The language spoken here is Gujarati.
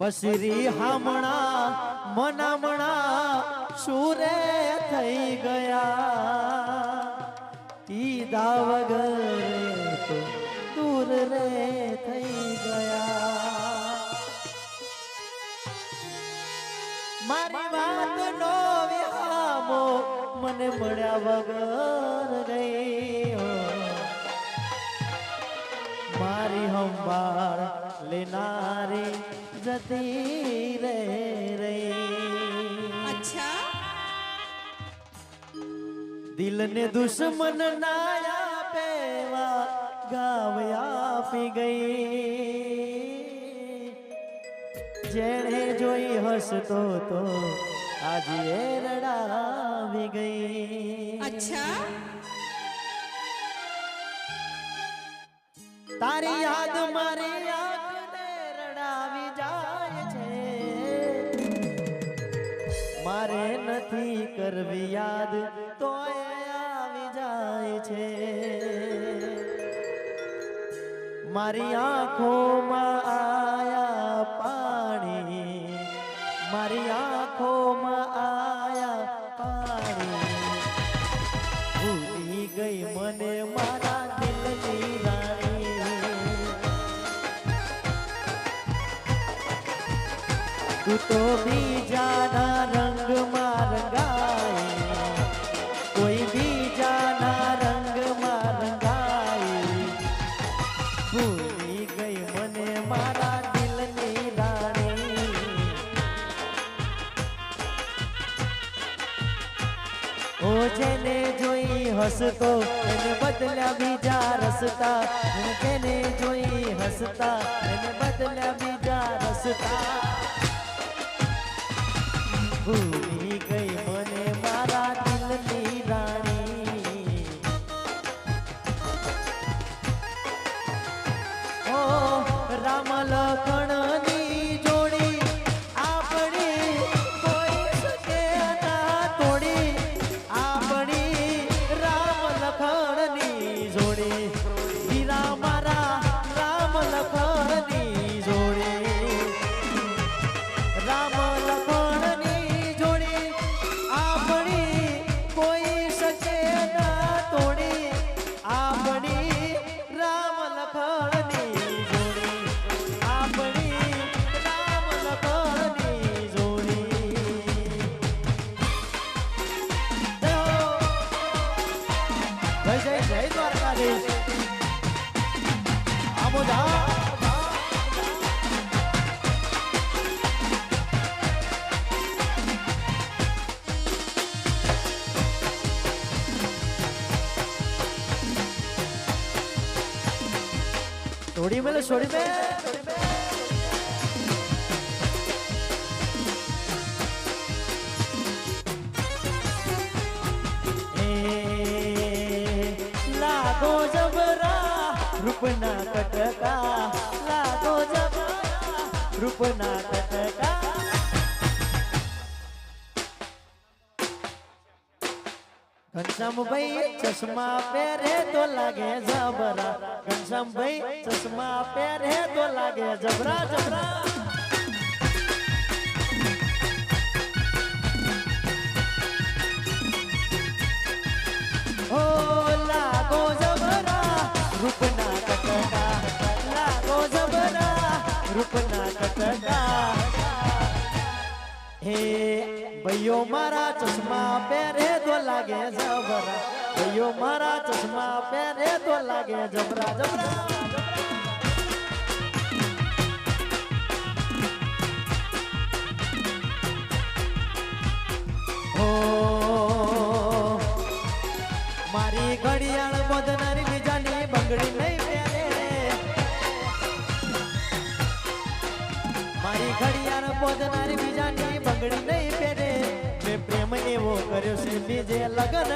પસરી હામણા મનામણા સુરે થઈ ગયા. તીધા વગર તો દૂર રે થઈ ગયા. મારી વાત નો વિહામો મને મળ્યા વગર ગઈ મારી હંબાળ લેનારી જતી રે રે અચ્છા દિલને દુશ્મન નાયા પેવા ગાવ આપી ગઈ જેણે જોઈ હસતો તો આજે રડાવી ગઈ અચ્છા તારી યાદ મારી આંખને રડાવી જાય છે. મારે નથી કરવી યાદ તો આવી જાય છે. મારી આંખોમાં આયા પાણી, મારી આંખોમાં આયા પાણી. ભૂલી ગઈ મને મારા તું તો બીજાના રંગમાં રંગાય. કોઈ બીજાના રંગમાં રંગાય. ભૂલી ગઈ મને મારા દિલની રાણી. ઓ જેને જોઈ હસતો, એને બદલ્યા બીજા રસતા. તેને જોઈ હસતા, એને બદલ્યા બીજા રસતા. ભૂલી ગઈ મને મારા દિલની રાણી ઓ રામ જય જય જય દ્વારકાધીશ. આમો જા થોડી મેલે છોડી મે એ રૂપના કટકા લાગો જબરા રૂપના કટકા ઘનશ્યામભાઈ ચશ્મા પહેરે તો લાગે જબરા ઘનશ્યામભાઈ ચશ્મા પહેરે તો લાગે જબરા જબરા હે ભાઈઓ મારા ચશ્મા પહેરે તો લાગે જબરા. ભાઈઓ મારા ચશ્મા પહેરે તો લાગે જબરા જબરા. ઓ મારી ઘડિયાળ બોધનારી બીજાની બંગડી નહીં મારી ઘડિયાળ બોધનારી બીજાની બંગડી નહીં પહેરે. મેં પ્રેમ એવો કર્યો છે બીજે લગન